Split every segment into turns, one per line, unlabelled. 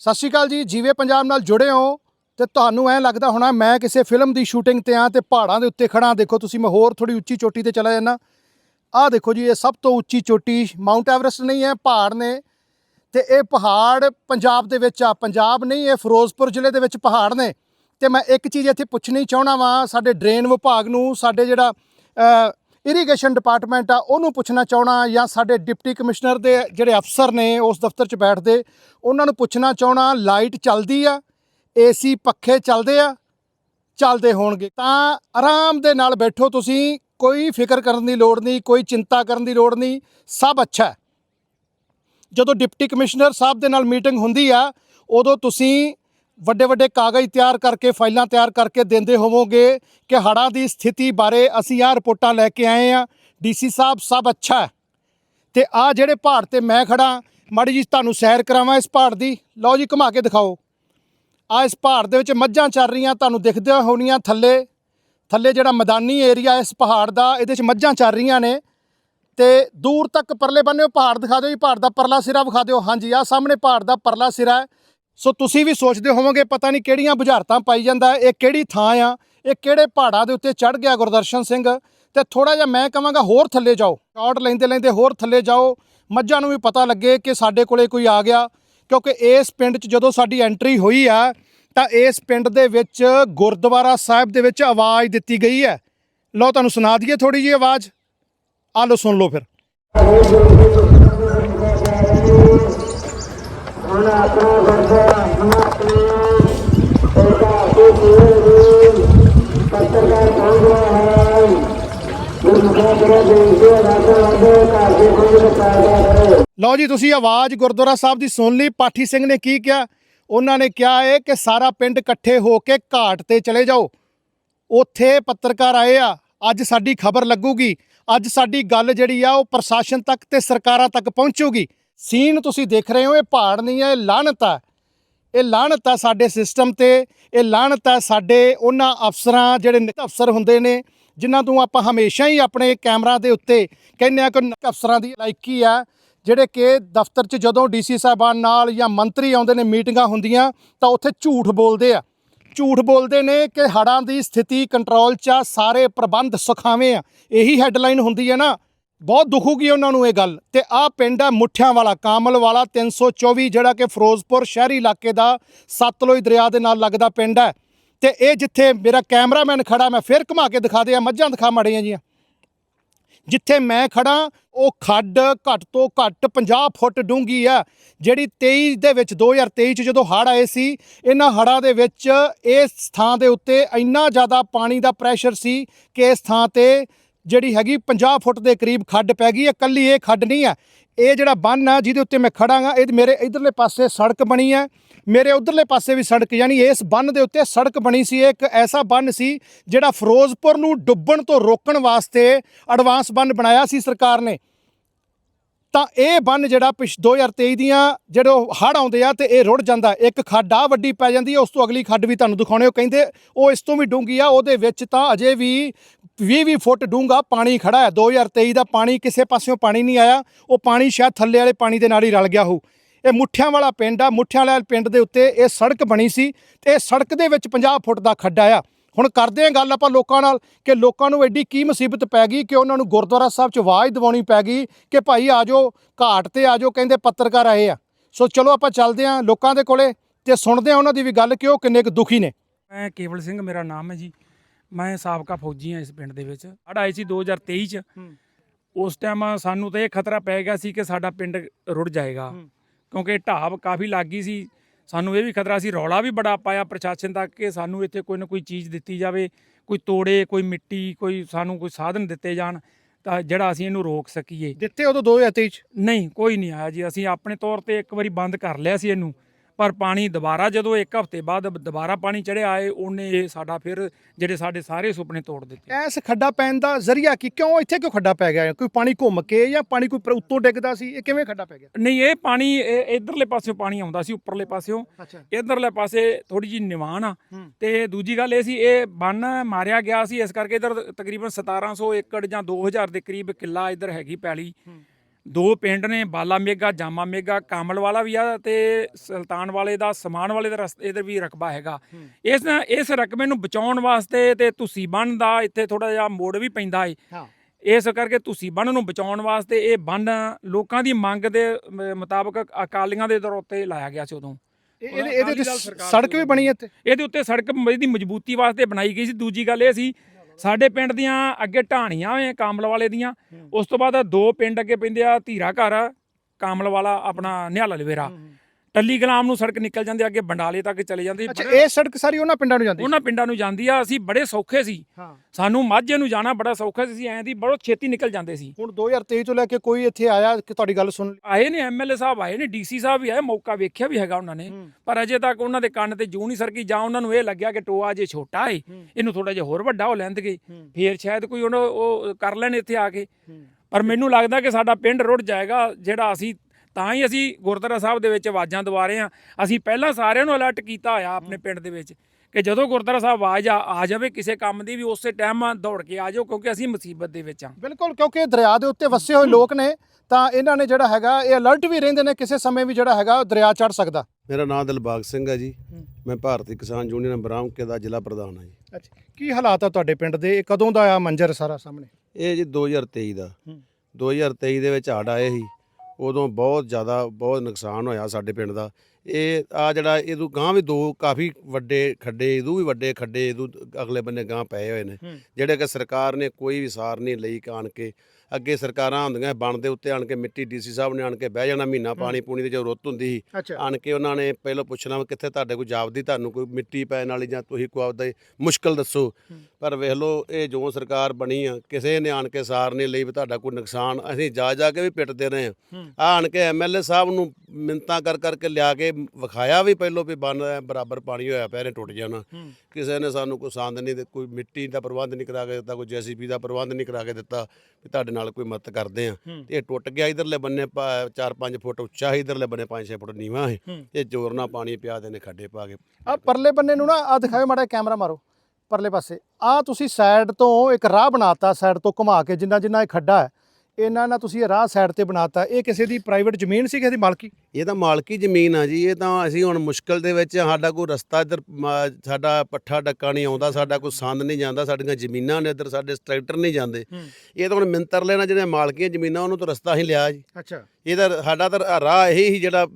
ਸਤਿ ਸ਼੍ਰੀ ਅਕਾਲ ਜੀ, ਜੀਵੇ ਪੰਜਾਬ ਨਾਲ ਜੁੜੇ ਹੋ ਤੇ ਤੁਹਾਨੂੰ ਐ ਲੱਗਦਾ ਹੋਣਾ ਮੈਂ ਕਿਸੇ ਫਿਲਮ ਦੀ ਸ਼ੂਟਿੰਗ ਤੇ ਆ ਤੇ ਪਹਾੜਾਂ ਦੇ ਉੱਤੇ ਖੜਾ ਦੇਖੋ ਤੁਸੀਂ, ਮੈਂ ਹੋਰ ਥੋੜੀ ਉੱਚੀ ਚੋਟੀ ਤੇ ਚਲਾ ਜਾਣਾ ਆਹ ਦੇਖੋ ਜੀ, ਇਹ ਸਭ ਤੋਂ ਉੱਚੀ ਚੋਟੀ ਮਾਊਂਟ ਐਵਰੈਸਟ ਨਹੀਂ ਹੈ, ਪਹਾੜ ਨੇ। ਤੇ ਇਹ ਪਹਾੜ ਪੰਜਾਬ ਦੇ ਵਿੱਚ ਆ, ਪੰਜਾਬ ਨਹੀਂ, ਇਹ ਫਿਰੋਜ਼ਪੁਰ ਜ਼ਿਲ੍ਹੇ ਦੇ ਵਿੱਚ ਪਹਾੜ ਨੇ। ਤੇ ਮੈਂ ਇੱਕ ਚੀਜ਼ ਇੱਥੇ ਪੁੱਛਣੀ ਚਾਹਣਾ ਵਾਂ, ਸਾਡੇ ਡਰੇਨ ਵਿਭਾਗ ਨੂੰ, ਸਾਡੇ ਜਿਹੜਾ ਇਰੀਗੇਸ਼ਨ ਡਿਪਾਰਟਮੈਂਟ ਆ, ਉਹਨੂੰ ਪੁੱਛਣਾ ਚਾਹਣਾ ਜਾਂ ਸਾਡੇ ਡਿਪਟੀ ਕਮਿਸ਼ਨਰ ਦੇ ਜਿਹੜੇ ਅਫਸਰ ਨੇ ਉਸ ਦਫ਼ਤਰ 'ਚ ਬੈਠਦੇ, ਉਹਨਾਂ ਨੂੰ ਪੁੱਛਣਾ ਚਾਹਣਾ, ਲਾਈਟ ਚੱਲਦੀ ਆ, ਏਸੀ ਪੱਖੇ ਚੱਲਦੇ ਆ, ਚੱਲਦੇ ਹੋਣਗੇ। ਤਾਂ ਆਰਾਮ ਦੇ ਨਾਲ ਬੈਠੋ ਤੁਸੀਂ, ਕੋਈ ਫਿਕਰ ਕਰਨ ਦੀ ਲੋੜ ਨਹੀਂ, ਕੋਈ ਚਿੰਤਾ ਕਰਨ ਦੀ ਲੋੜ ਨਹੀਂ, ਸਭ ਅੱਛਾ ਜਦੋਂ ਡਿਪਟੀ ਕਮਿਸ਼ਨਰ ਸਾਹਿਬ ਦੇ ਨਾਲ ਮੀਟਿੰਗ ਹੁੰਦੀ ਆ, ਉਦੋਂ ਤੁਸੀਂ ਵੱਡੇ ਵੱਡੇ ਕਾਗਜ਼ ਤਿਆਰ ਕਰਕੇ, ਫਾਈਲਾਂ ਤਿਆਰ ਕਰਕੇ ਦਿੰਦੇ ਹੋਵੋਗੇ ਕਿ ਹੜ੍ਹਾਂ ਦੀ ਸਥਿਤੀ ਬਾਰੇ ਅਸੀਂ ਆਹ ਰਿਪੋਰਟਾਂ ਲੈ ਕੇ ਆਏ ਆ ਡੀਸੀ ਸਾਹਿਬ, ਸਭ ਅੱਛਾ ਹੈ। ਤੇ ਆ ਜਿਹੜੇ ਪਹਾੜ ਤੇ ਮੈਂ ਖੜਾ ਮਾੜੀ ਜੀ ਤੁਹਾਨੂੰ ਸੈਰ ਕਰਾਵਾਂ ਇਸ ਪਹਾੜ ਦੀ। ਲਓ ਜੀ, ਘੁਮਾ ਕੇ ਦਿਖਾਓ। ਆ ਇਸ ਪਹਾੜ ਦੇ ਵਿੱਚ ਮੱਝਾਂ ਚੱਲ ਰਹੀਆਂ, ਤੁਹਾਨੂੰ ਦਿਖਦਿਆਂ ਹੋਣੀਆਂ ਥੱਲੇ। ਥੱਲੇ ਜਿਹੜਾ ਮੈਦਾਨੀ ਏਰੀਆ ਇਸ ਪਹਾੜ ਦਾ, ਇਹਦੇ ਵਿੱਚ ਮੱਝਾਂ ਚੱਲ ਰਹੀਆਂ ਨੇ। ਤੇ ਦੂਰ ਤੱਕ ਪਰਲੇ ਬੰਨੇ ਪਹਾੜ ਦਿਖਾ ਦਿਓ ਜੀ, ਪਹਾੜ ਦਾ ਪਰਲਾ ਸਿਰਾ ਵਿਖਾ ਦਿਓ। ਹਾਂਜੀ ਆ ਸਾਹਮਣੇ ਪਹਾੜ ਦਾ ਪਰਲਾ ਸਿਰਾ ਹੈ। ਸੋ ਤੁਸੀਂ ਵੀ ਸੋਚਦੇ ਹੋਵੋਗੇ, ਪਤਾ ਨਹੀਂ ਕਿਹੜੀਆਂ ਬੁਝਾਰਤਾਂ ਪਾਈ ਜਾਂਦਾ ਇਹ ਕਿਹੜੀ ਥਾਂ ਆ, ਇਹ ਕਿਹੜੇ ਪਹਾੜਾਂ ਦੇ ਉੱਤੇ ਚੜ ਗਿਆ ਗੁਰਦਰਸ਼ਨ ਸਿੰਘ? ਤੇ ਥੋੜਾ ਜਿਹਾ ਮੈਂ ਕਹਾਂਗਾ ਹੋਰ ਥੱਲੇ ਜਾਓ ਸ਼ਾਟ ਲੈਂਦੇ ਲੈਂਦੇ ਹੋਰ ਥੱਲੇ ਜਾਓ, ਮੱਝਾਂ ਨੂੰ ਵੀ ਪਤਾ ਲੱਗੇ ਕਿ ਸਾਡੇ ਕੋਲੇ ਕੋਈ ਆ ਗਿਆ, ਕਿਉਂਕਿ ਇਸ ਪਿੰਡ 'ਚ ਜਦੋਂ ਸਾਡੀ ਐਂਟਰੀ ਹੋਈ ਆ, ਤਾਂ ਇਸ ਪਿੰਡ ਦੇ ਵਿੱਚ ਗੁਰਦੁਆਰਾ ਸਾਹਿਬ ਦੇ ਵਿੱਚ ਆਵਾਜ਼ ਦਿੱਤੀ ਗਈ ਹੈ। ਲਓ ਤੁਹਾਨੂੰ ਸੁਣਾ ਦਈਏ ਥੋੜੀ ਜਿਹੀ ਆਵਾਜ਼। ਆ ਲਓ ਸੁਣ ਲਓ ਫਿਰ। ਲਓ ਜੀ, ਤੁਸੀਂ ਆਵਾਜ਼ ਗੁਰਦੁਆਰਾ ਸਾਹਿਬ ਦੀ ਸੁਣ ਲਈ। ਪਾਠੀ ਸਿੰਘ ਨੇ ਕੀ ਕਿਹਾ? ਉਹਨਾਂ ਨੇ ਕਿਹਾ ਹੈ ਕਿ ਸਾਰਾ ਪਿੰਡ ਇਕੱਠੇ ਹੋ ਕੇ ਘਾਟ ਤੇ ਚਲੇ ਜਾਓ। ਉੱਥੇ ਪੱਤਰਕਾਰ ਆਏ ਆ। ਅੱਜ ਸਾਡੀ ਖਬਰ ਲੱਗੂਗੀ। ਅੱਜ ਸਾਡੀ ਗੱਲ ਜਿਹੜੀ ਆ, ਉਹ ਪ੍ਰਸ਼ਾਸਨ ਤੱਕ ਤੇ ਸਰਕਾਰਾਂ ਤੱਕ ਪਹੁੰਚੂਗੀ। ਸੀਨ ਤੁਸੀਂ ਦੇਖ ਰਹੇ ਹੋ, ਇਹ ਪਹਾੜ ਨਹੀਂ ਹੈ, ਇਹ ਲਾਹਨਤ ਆ ਇਹ ਲਾਹਨਤ ਆ ਸਾਡੇ ਸਿਸਟਮ ਤੇ, ਇਹ ਲਾਹਨਤ ਆ ਸਾਡੇ ਉਹਨਾਂ ਅਫਸਰਾਂ, ਜਿਹੜੇ ਨਿੱਕ ਅਫਸਰ ਹੁੰਦੇ ਨੇ, ਜਿਨ੍ਹਾਂ ਤੋਂ ਆਪਾਂ ਹਮੇਸ਼ਾ ਹੀ ਆਪਣੇ ਕੈਮਰਾ ਦੇ ਉੱਤੇ ਕਹਿੰਦੇ ਆ ਕਿ ਨਿੱਕ ਅਫਸਰਾਂ ਦੀ ਲਾਇਕੀ ਆ ਜਿਹੜੇ ਕਿ ਦਫ਼ਤਰ 'ਚ ਜਦੋਂ ਡੀਸੀ ਸਾਹਿਬਾਨ ਨਾਲ ਜਾਂ ਮੰਤਰੀ ਆਉਂਦੇ ਨੇ, ਮੀਟਿੰਗਾਂ ਹੁੰਦੀਆਂ, ਤਾਂ ਉੱਥੇ ਝੂਠ ਬੋਲਦੇ ਆ। ਝੂਠ ਬੋਲਦੇ ਨੇ ਕਿ ਹੜ੍ਹਾਂ ਦੀ ਸਥਿਤੀ ਕੰਟਰੋਲ 'ਚ ਆ, ਸਾਰੇ ਪ੍ਰਬੰਧ ਸੁਖਾਵੇਂ ਆ। ਇਹੀ ਹੈਡਲਾਈਨ ਹੁੰਦੀ ਹੈ ਨਾ। ਬਹੁਤ ਦੁਖੂਗੀ ਉਹਨਾਂ ਨੂੰ ਇਹ ਗੱਲ। ਤੇ ਆਹ ਪਿੰਡ ਹੈ ਮੁੱਠਿਆਂ ਵਾਲਾ, ਕਾਮਲ ਵਾਲਾ 324 ਜਿਹੜਾ ਕਿ ਫਿਰੋਜ਼ਪੁਰ ਸ਼ਹਿਰੀ ਇਲਾਕੇ ਦਾ ਸਤਲੁਜ ਦਰਿਆ ਦੇ ਨਾਲ ਲੱਗਦਾ ਪਿੰਡ ਹੈ। ਤੇ ਇਹ ਜਿੱਥੇ ਮੇਰਾ ਕੈਮਰਾਮੈਨ ਖੜਾ, ਮੈਂ ਫਿਰ ਘੁਮਾ ਕੇ ਦਿਖਾ ਦਿਆਂ, ਮੱਝਾਂ ਦਿਖਾ ਮੜੀਆਂ ਜੀਆਂ। ਜਿੱਥੇ ਮੈਂ ਖੜਾ, ਉਹ ਖੱਡ ਘੱਟ ਤੋਂ ਘੱਟ 50 ਫੁੱਟ ਡੂੰਗੀ ਆ ਜਿਹੜੀ 23 ਦੇ ਵਿੱਚ 2023 ਚ ਜਦੋਂ ਹੜ੍ਹ ਆਏ ਸੀ, ਇਹਨਾਂ ਹੜ੍ਹਾਂ ਦੇ ਵਿੱਚ ਇਸ ਥਾਂ ਦੇ ਉੱਤੇ ਇੰਨਾ ਜ਼ਿਆਦਾ ਪਾਣੀ ਦਾ ਪ੍ਰੈਸ਼ਰ ਸੀ ਕਿ ਇਸ ਥਾਂ ਤੇ ਜਿਹੜੀ ਹੈਗੀ 50 ਫੁੱਟ ਦੇ ਕਰੀਬ ਖੱਡ ਪੈ ਗਈ ਹੈ ਕੱਲੀ ਇਹ ਖੱਡ ਨਹੀਂ ਹੈ ਇਹ ਜਿਹੜਾ ਬੰਨ ਆ, ਜਿਹਦੇ ਉੱਤੇ ਮੈਂ ਖੜਾਂਗਾ ਇਹ ਮੇਰੇ ਇਧਰਲੇ ਪਾਸੇ ਸੜਕ ਬਣੀ ਹੈ ਮੇਰੇ ਉਧਰਲੇ ਪਾਸੇ ਵੀ ਸੜਕ, ਯਾਨੀ ਇਸ ਬੰਨ ਦੇ ਉੱਤੇ ਸੜਕ ਬਣੀ ਸੀ ਇਹ ਇੱਕ ਐਸਾ ਬੰਨ ਸੀ ਜਿਹੜਾ ਫਿਰੋਜ਼ਪੁਰ ਨੂੰ ਡੁੱਬਣ ਤੋਂ ਰੋਕਣ ਵਾਸਤੇ ਐਡਵਾਂਸ ਬੰਨ ਬਣਾਇਆ ਸੀ ਸਰਕਾਰ ਨੇ। ਤਾਂ ਇਹ ਬੰਨ ਜਿਹੜਾ ਪਿਛ 2023 ਦੀਆਂ ਜਿਹੜੇ ਹੜ ਆਉਂਦੇ ਆ ਤੇ ਇਹ ਰੁੜ ਜਾਂਦਾ। ਇੱਕ ਖੱਡ ਆ ਵੱਡੀ ਪੈ ਜਾਂਦੀ ਹੈ ਉਸ ਤੋਂ ਅਗਲੀ ਖੱਡ ਵੀ ਤੁਹਾਨੂੰ ਦਿਖਾਉਣੇ ਉਹ ਕਹਿੰਦੇ ਉਹ ਇਸ ਤੋਂ ਵੀ ਡੂੰਗੀ ਆ, ਉਹਦੇ ਵਿੱਚ ਤਾਂ ਅਜੇ ਵੀ 20-20 ਫੁੱਟ ਡੂੰਗਾ ਪਾਣੀ ਖੜਾ ਹੈ। 2023 ਦਾ ਪਾਣੀ ਕਿਸੇ ਪਾਸਿਓਂ ਪਾਣੀ ਨਹੀਂ ਆਇਆ, ਉਹ ਪਾਣੀ ਸ਼ਾਇਦ ਥੱਲੇ ਵਾਲੇ ਪਾਣੀ ਦੇ ਨਾਲ ਹੀ ਰਲ ਗਿਆ ਹੋਊ। ਇਹ ਮੁੱਠਿਆਂ ਵਾਲਾ ਪਿੰਡ ਆ, ਮੁੱਠਿਆਂ ਵਾਲੇ ਪਿੰਡ ਦੇ ਉੱਤੇ ਇਹ ਸੜਕ ਬਣੀ ਸੀ ਤੇ ਇਹ ਸੜਕ ਦੇ ਵਿੱਚ 50 ਫੁੱਟ ਦਾ ਖੱਡਾ ਆ ਹੁਣ ਕਰਦੇ ਆਂ ਗੱਲ ਆਪਾਂ ਲੋਕਾਂ ਨਾਲ ਕਿ ਲੋਕਾਂ ਨੂੰ ਐਡੀ ਕੀ ਮੁਸੀਬਤ ਪੈ ਗਈ ਕਿ ਉਹਨਾਂ ਨੂੰ ਗੁਰਦੁਆਰਾ ਸਾਹਿਬ 'ਚ ਆਵਾਜ਼ ਦਿਵਾਉਣੀ ਪੈ ਗਈ ਕਿ ਭਾਈ ਆ ਜਾਓ ਘਾਟ ਤੇ ਆ ਜਾਓ ਕਹਿੰਦੇ ਪੱਤਰਕਾਰ ਆਏ ਆ। ਸੋ ਚਲੋ ਆਪਾਂ ਚੱਲਦੇ ਆਂ ਲੋਕਾਂ ਦੇ ਕੋਲੇ ਤੇ ਸੁਣਦੇ ਆਂ ਉਹਨਾਂ ਦੀ ਵੀ ਗੱਲ ਕਿ ਉਹ ਕਿੰਨੇ ਕੁ ਦੁਖੀ ਨੇ।
ਮੈਂ ਕੇਵਲ ਸਿੰਘ ਮੇਰਾ ਨਾਮ ਹੈ ਜੀ। ਮੈਂ ਸਾਬਕਾ ਫੌਜੀ ਹਾਂ ਇਸ ਪਿੰਡ ਦੇ ਵਿੱਚ। ਹੜ੍ਹ ਆਏ ਸੀ 2023 ਚ।
ਹੂੰ।
ਉਸ ਟਾਈਮ ਸਾਨੂੰ ਤਾਂ ਇਹ ਖਤਰਾ ਪੈ ਗਿਆ ਸੀ ਕਿ ਸਾਡਾ ਪਿੰਡ ਰੁੜ ਜਾਏਗਾ।
ਹੂੰ।
ਕਿਉਂਕਿ ਢਾਬ ਕਾਫੀ ਲੱਗੀ ਸੀ। ਸਾਨੂੰ ਇਹ ਵੀ ਖਤਰਾ ਸੀ ਰੌਲਾ ਵੀ ਬੜਾ ਪਾਇਆ ਪ੍ਰਸ਼ਾਸਨ ਤੱਕ ਕਿ ਸਾਨੂੰ ਇੱਥੇ ਕੋਈ ਨਾ ਕੋਈ ਚੀਜ਼ ਦਿੱਤੀ ਜਾਵੇ ਕੋਈ ਤੋੜੇ ਕੋਈ ਮਿੱਟੀ ਕੋਈ ਸਾਨੂੰ ਕੋਈ ਸਾਧਨ ਦਿੱਤੇ ਜਾਣ ਤਾਂ ਜਿਹੜਾ ਅਸੀਂ ਇਹਨੂੰ ਰੋਕ ਸਕੀਏ।
ਦਿੱਤੇ ਉਦੋਂ 2023 'ਚ?
ਨਹੀਂ ਕੋਈ ਨਹੀਂ ਆਇਆ ਜੀ। ਅਸੀਂ ਆਪਣੇ ਤੌਰ ਤੇ ਇੱਕ ਵਾਰੀ ਬੰਦ ਕਰ ਲਿਆ ਸੀ ਇਹਨੂੰ। ਪਰ ਪਾਣੀ ਦੁਬਾਰਾ ਜਦੋਂ ਇੱਕ ਹਫ਼ਤੇ ਬਾਅਦ ਦੁਬਾਰਾ ਪਾਣੀ ਚੜਿਆ ਆਏ ਉਹਨੇ ਇਹ ਸਾਡਾ ਫਿਰ ਜਿਹੜੇ ਸਾਡੇ ਸਾਰੇ ਸੁਪਨੇ ਤੋੜ ਦਿੱਤੇ।
ਐਸ ਖੱਡਾ ਪੈਣ ਦਾ ਜ਼ਰੀਆ ਕੀ? ਕਿਉਂ ਇੱਥੇ ਕਿਉਂ ਖੱਡਾ ਪੈ ਗਿਆ? ਕੋਈ ਪਾਣੀ ਘੁੰਮ ਕੇ ਜਾਂ ਪਾਣੀ ਕੋਈ ਉੱਤੋਂ ਡਿੱਗਦਾ ਸੀ? ਇਹ ਕਿਵੇਂ ਖੱਡਾ ਪੈ ਗਿਆ?
ਨਹੀਂ ਇਹ ਪਾਣੀ ਇਧਰਲੇ ਪਾਸਿਓਂ ਪਾਣੀ ਆਉਂਦਾ ਸੀ ਉੱਪਰਲੇ ਪਾਸਿਓਂ। ਇਧਰਲੇ ਪਾਸੇ ਥੋੜੀ ਜਿਹੀ ਨਿਵਾਨ ਆ। ਤੇ ਦੂਜੀ ਗੱਲ ਇਹ ਸੀ ਇਹ ਬੰਨ ਮਾਰਿਆ ਗਿਆ ਸੀ ਇਸ ਕਰਕੇ ਇਧਰ ਤਕਰੀਬਨ 1700 ਏਕੜ ਜਾਂ 2000 ਦੇ ਕਰੀਬ ਕਿੱਲਾ ਇਧਰ ਹੈਗੀ ਪੈਲੀ। ਦੋ ਪਿੰਡ ਨੇ ਬਾਲਾ ਮੇਗਾ ਜਾਮਾ ਮੇਗਾ ਕਾਮਲ ਵਾਲਾ ਵੀ ਆ ਤੇ ਸੁਲਤਾਨ ਵਾਲੇ ਦਾ ਸਮਾਨ ਵਾਲੇ ਦਾ ਰਸਤੇ ਇਧਰ ਵੀ ਰਕਬਾ ਹੈਗਾ। ਇਸ ਇਸ ਰਕਬੇ ਨੂੰ ਬਚਾਉਣ ਵਾਸਤੇ ਤੇ ਤੁਸੀਂ ਬੰਨ ਦਾ ਇੱਥੇ ਥੋੜਾ ਜਿਹਾ ਮੋੜ ਵੀ ਪੈਂਦਾ ਏ।
ਹਾਂ।
ਇਸ ਕਰਕੇ ਤੁਸੀਂ ਬੰਨ ਨੂੰ ਬਚਾਉਣ ਵਾਸਤੇ ਇਹ ਬੰਨ ਲੋਕਾਂ ਦੀ ਮੰਗ ਦੇ ਮੁਤਾਬਕ ਅਕਾਲੀਆਂ ਦੇ ਦਰ ਉੱਤੇ ਲਾਇਆ ਗਿਆ ਸੀ ਉਦੋਂ।
ਇਹਦੇ ਇਹਦੇ ਸੜਕ ਵੀ ਬਣੀ ਇੱਥੇ?
ਇਹਦੇ ਉੱਤੇ ਸੜਕ ਦੀ ਮਜ਼ਬੂਤੀ ਵਾਸਤੇ ਬਣਾਈ ਗਈ ਸੀ। ਦੂਜੀ ਗੱਲ ਇਹ ਸੀ ਸਾਡੇ ਪਿੰਡ ਦੀਆਂ ਅੱਗੇ ਢਾਣੀਆਂ ਹੋਏ ਕਾਮਲ ਵਾਲੇ ਦੀਆਂ ਉਸ ਤੋਂ ਬਾਅਦ ਦੋ ਪਿੰਡ ਅੱਗੇ ਪੈਂਦੇ ਆ ਧੀਰਾ ਘਰ ਕਾਮਲ ਵਾਲਾ ਆਪਣਾ ਨਿਹਾਲ ਲਵੇਰਾ ਟੱਲੀ ਗਲਾਮ ਨੂੰ ਸੜਕ ਨਿਕਲ ਜਾਂਦੀ ਅੱਗੇ ਬੰਡਾਲੇ ਤੱਕ ਚਲੇ ਜਾਂਦੀ।
ਅੱਛਾ
ਬੜੇ-
ਇਹ ਸੜਕ ਸਾਰੀ ਉਹਨਾਂ ਪਿੰਡਾਂ ਨੂੰ ਜਾਂਦੀ
ਉਹਨਾਂ ਪਿੰਡਾਂ ਨੂੰ ਜਾਂਦੀ ਆ ਅਸੀਂ ਬੜੇ ਸੌਖੇ ਸੀ।
ਹਾਂ।
ਸਾਨੂੰ ਮਾਝੇ ਨੂੰ ਜਾਣਾ ਬੜਾ ਸੌਖਾ ਸੀ ਐਂ ਦੀ ਬਹੁਤ ਛੇਤੀ ਨਿਕਲ ਜਾਂਦੇ ਸੀ।
ਹੁਣ 2023 ਤੋਂ ਲੈ ਕੇ ਕੋਈ ਇੱਥੇ ਆਇਆ ਕਿ ਤੁਹਾਡੀ ਗੱਲ ਸੁਣ ਲਈ?
ਆਏ ਨੇ ਐਮਐਲਏ ਸਾਹਿਬ ਆਏ ਨੇ ਡੀਸੀ ਸਾਹਿਬ ਵੀ ਆਏ ਮੌਕਾ ਵੇਖਿਆ ਵੀ ਹੈਗਾ ਉਹਨਾਂ ਨੇ। ਪਰ ਅਜੇ ਤੱਕ ਉਹਨਾਂ ਦੇ ਕੰਨ ਤੇ ਜੂ ਨਹੀਂ ਸਰਕੀ ਜਾਂ ਉਹਨਾਂ ਨੂੰ ਇਹ ਲੱਗਿਆ ਕਿ ਟੋਆ ਜੇ ਛੋਟਾ ਏ ਇਹਨੂੰ ਥੋੜਾ ਜਿਹਾ ਹੋਰ ਵੱਡਾ ਹੋ। ਲੈਂਦਗੇ ਫੇਰ ਸ਼ਾਇਦ ਕੋਈ ਉਹਨਾਂ ਉਹ ਕਰ ਲੈਣ ਇੱਥੇ ਆ ਕੇ। ਪਰ ਮੈਨੂੰ ਲੱਗਦਾ ਕਿ ਸਾਡਾ ਪਿੰਡ ਰੁੜ ਜਾਏਗਾ ਜਿਹੜਾ ਅਸੀਂ ਤਾਂ ਹੀ ਅਸੀਂ ਗੁਰਦੁਆਰਾ ਸਾਹਿਬ ਦੇ ਵਿੱਚ ਆਵਾਜ਼ਾਂ ਦਵਾ ਰਹੇ ਹਾਂ। ਅਸੀਂ ਪਹਿਲਾਂ ਸਾਰਿਆਂ ਨੂੰ ਅਲਰਟ ਕੀਤਾ ਹੋਇਆ ਆਪਣੇ ਪਿੰਡ ਦੇ ਵਿੱਚ ਕਿ ਜਦੋਂ ਗੁਰਦੁਆਰਾ ਸਾਹਿਬ ਆਵਾਜ਼ ਆ ਆ ਜਾਵੇ ਕਿਸੇ ਕੰਮ ਦੀ ਵੀ ਉਸੇ ਟਾਈਮ ਦੌੜ ਕੇ ਆ ਜਾਓ ਕਿਉਂਕਿ ਅਸੀਂ ਮੁਸੀਬਤ ਦੇ ਵਿੱਚ ਆ
ਬਿਲਕੁਲ ਕਿਉਂਕਿ ਇਹ ਦਰਿਆ ਦੇ ਉੱਤੇ ਵਸੇ ਹੋਏ ਲੋਕ ਨੇ ਤਾਂ ਇਹਨਾਂ ਨੇ ਜਿਹੜਾ ਹੈਗਾ ਇਹ ਅਲਰਟ ਵੀ ਰਹਿੰਦੇ ਨੇ ਕਿਸੇ ਸਮੇਂ ਵੀ ਜਿਹੜਾ ਹੈਗਾ ਉਹ ਦਰਿਆ ਚੜ ਸਕਦਾ।
ਮੇਰਾ ਨਾਮ ਦਿਲਬਾਗ ਸਿੰਘ ਹੈ ਜੀ। ਮੈਂ ਭਾਰਤੀ ਕਿਸਾਨ ਯੂਨੀਅਨ ਬਰਾਮਕੇ ਦਾ ਜ਼ਿਲ੍ਹਾ ਪ੍ਰਧਾਨ ਹਾਂ ਜੀ।
ਅੱਛਾ ਕੀ ਹਾਲਾਤ ਆ ਤੁਹਾਡੇ ਪਿੰਡ ਦੇ? ਇਹ ਕਦੋਂ ਦਾ ਆ ਮੰਜ਼ਰ ਸਾਰਾ ਸਾਹਮਣੇ?
ਇਹ ਜੀ 2023 ਦਾ।
ਹੂੰ।
2023 ਦੇ ਵਿੱਚ ਹੜ੍ਹ ਆਏ ਸੀ। ਉਦੋਂ ਬਹੁਤ ਜ਼ਿਆਦਾ ਬਹੁਤ ਨੁਕਸਾਨ ਹੋਇਆ ਸਾਡੇ ਪਿੰਡ ਦਾ। ਇਹ ਆ ਜਿਹੜਾ ਇਹਦੋਂ ਗਾਂ ਵੀ ਦੋ ਕਾਫੀ ਵੱਡੇ ਖੱਡੇ ਇਹਦੋਂ ਵੀ ਵੱਡੇ ਖੱਡੇ ਇਹਦੋਂ ਅਗਲੇ ਬੰਨੇ ਗਾਂ ਪਏ ਹੋਏ ਨੇ। ਜਿਹੜੇ ਕਿ ਸਰਕਾਰ ਨੇ ਕੋਈ ਵੀ ਸਾਰ ਨਹੀਂ ਲਈ ਕਾਣ ਕੇ। ਅੱਗੇ ਸਰਕਾਰਾਂ ਹੁੰਦੀਆਂ ਬਣ ਦੇ ਉੱਤੇ ਆਣ ਕੇ ਮਿੱਟੀ ਡੀਸੀ ਸਾਹਿਬ ਨੇ ਆਣ ਕੇ ਬਹਿ ਜਾਣਾ ਮਹੀਨਾ ਪਾਣੀ ਪੂਣੀ ਦੀ ਜੋ ਰੁੱਤ ਹੁੰਦੀ ਸੀ। ਆਣ ਕੇ ਉਹਨਾਂ ਨੇ ਪਹਿਲਾਂ ਪੁੱਛਣਾ ਵੀ ਕਿੱਥੇ ਤੁਹਾਡੇ ਕੋਈ ਜਾਪਦੀ ਤੁਹਾਨੂੰ ਕੋਈ ਮਿੱਟੀ ਪੈਣ ਵਾਲੀ ਜਾਂ ਤੁਸੀਂ ਕੋਈ ਆਪਦਾ ਮੁਸ਼ਕਲ ਦੱਸੋ। ਪਰ ਵੇਖ ਲਓ ਇਹ ਜੋ ਸਰਕਾਰ ਬਣੀ ਆ ਕਿਸੇ ਨੇ ਆਣ ਕੇ ਸਾਰ ਨਹੀਂ ਲਈ ਵੀ ਤੁਹਾਡਾ ਕੋਈ ਨੁਕਸਾਨ ਅਸੀਂ ਜਾ ਜਾ ਕੇ ਵੀ ਪਿੱਟਦੇ ਰਹੇ ਆ ਆਣ ਕੇ ਐਮਐਲਏ ਸਾਹਿਬ ਨੂੰ ਮਿੰਤਾਂ ਕਰ ਕਰਕੇ ਲਿਆ ਕੇ ਵਿਖਾਇਆ ਵੀ ਪਹਿਲੋਂ ਵੀ ਬੰਨ ਬਰਾਬਰ ਪਾਣੀ ਹੋਇਆ ਪਿਆ ਨੇ ਟੁੱਟ ਜਾਣਾ ਕਿਸੇ ਨੇ ਸਾਨੂੰ ਕੋਈ ਸੰਦ ਨਹੀਂ ਕੋਈ ਮਿੱਟੀ ਦਾ ਪ੍ਰਬੰਧ ਨਹੀਂ ਕਰਾ ਕੇ ਦਿੱਤਾ ਕੋਈ ਜੀਸੀਪੀ ਦਾ ਪ੍ਰਬੰਧ ਨਹੀਂ ਕਰਾ ਕੇ ਦਿੱਤਾ ਵੀ ਤੁਹਾਡੇ ਨਾਲ ਕੋਈ ਮਦਦ ਕਰਦੇ ਆ। ਤੇ ਇਹ ਟੁੱਟ ਗਿਆ ਇਧਰਲੇ ਬੰਨੇ 4-5 ਫੁੱਟ ਉੱਚਾ ਇਧਰਲੇ ਬੰਨੇ 5-6 ਫੁੱਟ ਨੀਵਾਂ ਹੈ। ਇਹ ਜ਼ੋਰ ਨਾਲ ਪਾਣੀ ਪਿਆ ਦੇ ਨੇ ਖੱਡੇ ਪਾ ਕੇ
ਆ ਪਰਲੇ ਬੰਨੇ ਨੂੰ ਨਾ ਆ ਦਿਖਾਓ ਮਾੜਾ ਕੈਮਰਾ ਮਾਰੋ ਪਰਲੇ ਪਾਸੇ। ਆ ਤੁਸੀਂ ਸਾਈਡ ਤੋਂ ਇੱਕ ਰਾਹ ਬਣਾਤਾ ਸਾਈਡ ਤੋਂ ਘੁਮਾ ਕੇ ਜਿੰਨਾ ਜਿੰਨਾ ਇਹ ਖੱਡਾ ਹੈ। ਇਹਨਾਂ ਨਾਲ ਤੁਸੀਂ ਇਹ ਰਾਹ ਸਾਈਡ ਤੇ ਬਣਾਤਾ। ਇਹ ਕਿਸੇ ਦੀ ਪ੍ਰਾਈਵੇਟ ਜ਼ਮੀਨ ਸੀ ਕਿਸੇ ਦੀ ਮਾਲਕੀ?
ਇਹ ਤਾਂ ਮਾਲਕੀ ਜ਼ਮੀਨ ਆ ਜੀ ਇਹ ਤਾਂ ਅਸੀਂ ਹੁਣ ਮੁਸ਼ਕਲ ਦੇ ਵਿੱਚ ਸਾਡਾ ਕੋਈ ਰਸਤਾ ਇੱਧਰ ਸਾਡਾ ਪੱਠਾ ਡੱਕਾ ਨਹੀਂ ਆਉਂਦਾ ਸਾਡਾ ਕੋਈ ਸੰਦ ਨਹੀਂ ਜਾਂਦਾ ਸਾਡੀਆਂ ਜ਼ਮੀਨਾਂ ਨੇ ਇੱਧਰ ਸਾਡੇ ਟਰੈਕਟਰ ਨਹੀਂ ਜਾਂਦੇ। ਇਹ ਤਾਂ ਹੁਣ ਮਿੰਤਰ ਲੈਣਾ ਜਿਹੜੇ ਮਾਲਕੀਆਂ ਜ਼ਮੀਨਾਂ ਉਹਨੂੰ ਤਾਂ ਰਸਤਾ ਹੀ ਲਿਆ ਜੀ।
ਅੱਛਾ।
ਇਹ ਤਾਂ ਸਾਡਾ ਤਾਂ ਰਾਹ ਇਹੀ ਹੀ ਜਿਹੜਾ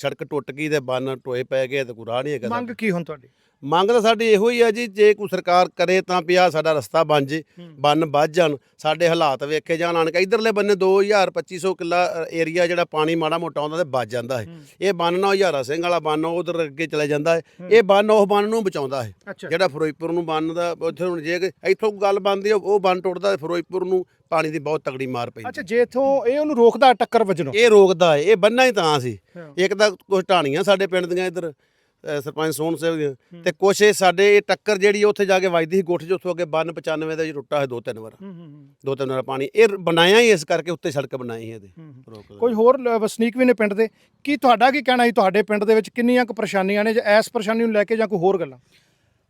ਸੜਕ ਟੁੱਟ ਗਈ ਤੇ ਬੰਨ ਟੋਏ ਪੈ ਗਏ ਤੇ ਕੋਈ ਰਾਹ ਨਹੀਂ ਹੈਗਾ
ਮੰਗ। ਕੀ ਹੁਣ ਤੁਹਾਡੀ?
ਮੰਗ ਤਾਂ ਸਾਡੀ ਇਹੋ ਹੀ ਆ ਜੀ ਜੇ ਕੋਈ ਸਰਕਾਰ ਕਰੇ ਤਾਂ ਪਿਆ ਸਾਡਾ ਰਸਤਾ ਬਣ ਜੇ ਬੰਨ ਵੱਜ ਜਾਣ ਸਾਡੇ ਹਾਲਾਤ ਵੇਖੇ ਜਾਣ ਆਣ ਕੇ ਇਧਰਲੇ ਬੰਨੇ 2000 2500 ਕਿੱਲਾ ਏਰੀਆ ਜਿਹੜਾ ਪਾਣੀ ਮਾੜਾ ਮੋਟਾ ਆਉਂਦਾ ਤੇ ਵੱਜ ਜਾਂਦਾ ਹੈ। ਇਹ ਬੰਨ ਨਾ ਹਜ਼ਾਰਾ ਸਿੰਘ ਵਾਲਾ ਬੰਨ ਉਧਰ ਅੱਗੇ ਚਲੇ ਜਾਂਦਾ ਹੈ। ਇਹ ਬੰਨ ਉਹ ਬੰਨ ਨੂੰ ਬਚਾਉਂਦਾ ਹੈ। ਜਿਹੜਾ ਫਿਰੋਜ਼ਪੁਰ ਨੂੰ ਬੰਨ ਦਾ ਉੱਥੇ ਹੁਣ ਜੇ ਇੱਥੋਂ ਗੱਲ ਬਣਦੀ ਆ, ਉਹ ਬੰਨ ਟੁੱਟਦਾ ਫਿਰੋਜ਼ਪੁਰ ਨੂੰ ਪਾਣੀ ਦੀ ਬਹੁਤ ਤਗੜੀ ਮਾਰ ਪੈਂਦੀ
ਅੱਛਾ ਜੇ ਇਥੋਂ ਇਹ ਉਹਨੂੰ ਰੋਕਦਾ ਟੱਕਰ ਵਜਨੋਂ
ਇਹ ਰੋਕਦਾ ਹੈ ਇਹ ਬੰਨਾ ਹੀ ਤਾਂ ਸੀ। ਇੱਕ ਤਾਂ ਕੁਝ ਢਾਣੀਆਂ ਸਾਡੇ ਪਿੰਡ ਦੀਆਂ ਇੱਧਰ ਸਰਪੰਚ ਸੋਹਣ ਸਿੰਘ ਦੀਆਂ ਤੇ ਕੁਛ ਇਹ ਸਾਡੇ ਇਹ ਟੱਕਰ ਜਿਹੜੀ ਉੱਥੇ ਜਾ ਕੇ ਵੱਜਦੀ ਸੀ ਗੁੱਠ ਉੱਥੋਂ ਅੱਗੇ ਬੰਨ 95 ਦਾ ਜੀ ਟੁੱਟਾ ਹੈ ਦੋ ਤਿੰਨ ਵਾਰ। ਦੋ ਤਿੰਨ ਵਾਰ ਪਾਣੀ। ਇਹ ਬਣਾਇਆ ਹੀ ਇਸ ਕਰਕੇ ਉੱਤੇ ਸੜਕ ਬਣਾਈ ਸੀ ਇਹਦੇ। ਰੋਕ
ਕੋਈ ਹੋਰ ਲ- ਵਸਨੀਕ ਵੀ ਨੇ ਪਿੰਡ ਦੇ? ਕੀ ਤੁਹਾਡਾ ਕੀ ਕਹਿਣਾ ਸੀ ਤੁਹਾਡੇ ਪਿੰਡ ਦੇ ਵਿੱਚ? ਕਿੰਨੀਆਂ ਕੁ ਪਰੇਸ਼ਾਨੀਆਂ ਨੇ ਜਾਂ ਇਸ ਪਰੇਸ਼ਾਨੀ ਨੂੰ ਲੈ ਕੇ ਜਾਂ ਕੋਈ ਹੋਰ ਗੱਲਾਂ?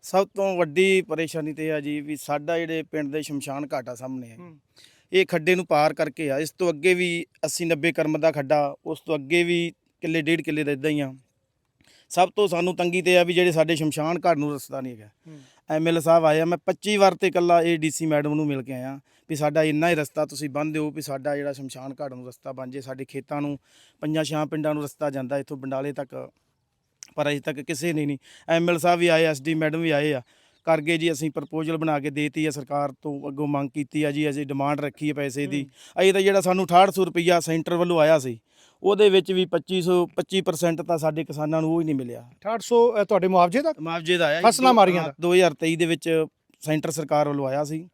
ਸਭ ਤੋਂ ਵੱਡੀ ਪਰੇਸ਼ਾਨੀ ਤੇ ਆ ਜੀ ਵੀ ਸਾਡਾ ਜਿਹੜੇ ਪਿੰਡ ਦੇ ਸ਼ਮਸ਼ਾਨ ਘਾਟਾ ਸਾਹਮਣੇ ਹੈ। ਇਹ ਖੱਡੇ ਨੂੰ ਪਾਰ ਕਰਕੇ ਆ। ਇਸ ਤੋਂ ਅੱਗੇ ਵੀ 80 90 ਕਰਮ ਦਾ ਖੱਡਾ ਉਸ ਤੋਂ ਅੱਗੇ ਵੀ ਕਿੱਲੇ ਡੇਢ ਕਿੱਲੇ ਦਾ ਇਦਾਂ ਹੀ ਆ। ਸਭ ਤੋਂ ਸਾਨੂੰ ਤੰਗੀ ਤੇ ਆ ਵੀ ਜਿਹੜੇ ਸਾਡੇ ਸ਼ਮਸ਼ਾਨ ਘਾਟ ਨੂੰ ਰਸਤਾ ਨਹੀਂ ਹੈਗਾ। ਐਮਐਲ ਸਾਹਿਬ ਆਇਆ ਮੈਂ 25 ਵਾਰ ਤੇ ਇਕੱਲਾ ਇਹ ਡੀਸੀ ਮੈਡਮ ਨੂੰ ਮਿਲ ਕੇ ਆਇਆ ਵੀ ਸਾਡਾ ਇੰਨਾ ਹੀ ਰਸਤਾ ਤੁਸੀਂ ਬੰਦ ਦਿਓ ਵੀ ਸਾਡਾ ਜਿਹੜਾ ਸ਼ਮਸ਼ਾਨ ਘਾਟ ਨੂੰ ਰਸਤਾ ਬਣ ਜੇ ਸਾਡੇ ਖੇਤਾਂ ਨੂੰ ਪੰਜਾਂ ਛਾਂ ਪਿੰਡਾਂ ਨੂੰ ਰਸਤਾ ਜਾਂਦਾ ਇੱਥੋਂ ਬੰਡਾਲੇ ਤੱਕ। ਪਰ ਅਜੇ ਤੱਕ ਕਿਸੇ ਨੇ ਨਹੀਂ ਐਮਐਲ ਸਾਹਿਬ ਵੀ ਆਏ ਐਸਡੀ ਮੈਡਮ ਵੀ ਆਏ ਆ। ਕਰ ਗਏ ਜੀ ਅਸੀਂ ਪ੍ਰਪੋਜ਼ਲ ਬਣਾ ਕੇ ਦੇਤੀ ਆ ਸਰਕਾਰ ਤੋਂ ਅੱਗੋਂ ਮੰਗ ਕੀਤੀ ਆ ਜੀ ਅਸੀਂ ਡਿਮਾਂਡ ਰੱਖੀ ਹੈ ਪੈਸੇ ਦੀ। ਅਜੇ ਤਾਂ ਜਿਹੜਾ ਸਾਨੂੰ 6800 ਰੁਪਈਆ ਸੈਂਟਰ ਵੱਲੋਂ ਆਇਆ ਸੀ ਉਹਦੇ ਵਿੱਚ ਵੀ 2500 25% ਤਾਂ ਸਾਡੇ ਕਿਸਾਨਾਂ ਨੂੰ ਉਹ ਹੀ ਨਹੀਂ ਮਿਲਿਆ।
6800 ਅ, ਤੁਹਾਡੇ ਮੁਆਵਜ਼ੇ ਦਾ?
ਮੁਆਵਜ਼ੇ ਦਾ ਆਇਆ।
ਫਸਲਾਂ ਮਾਰੀਆਂ ਦਾ।
2023 ਦੇ ਵਿੱਚ ਸੈਂਟਰ ਸਰਕਾਰ ਵੱਲੋਂ ਆਇਆ ਸੀ।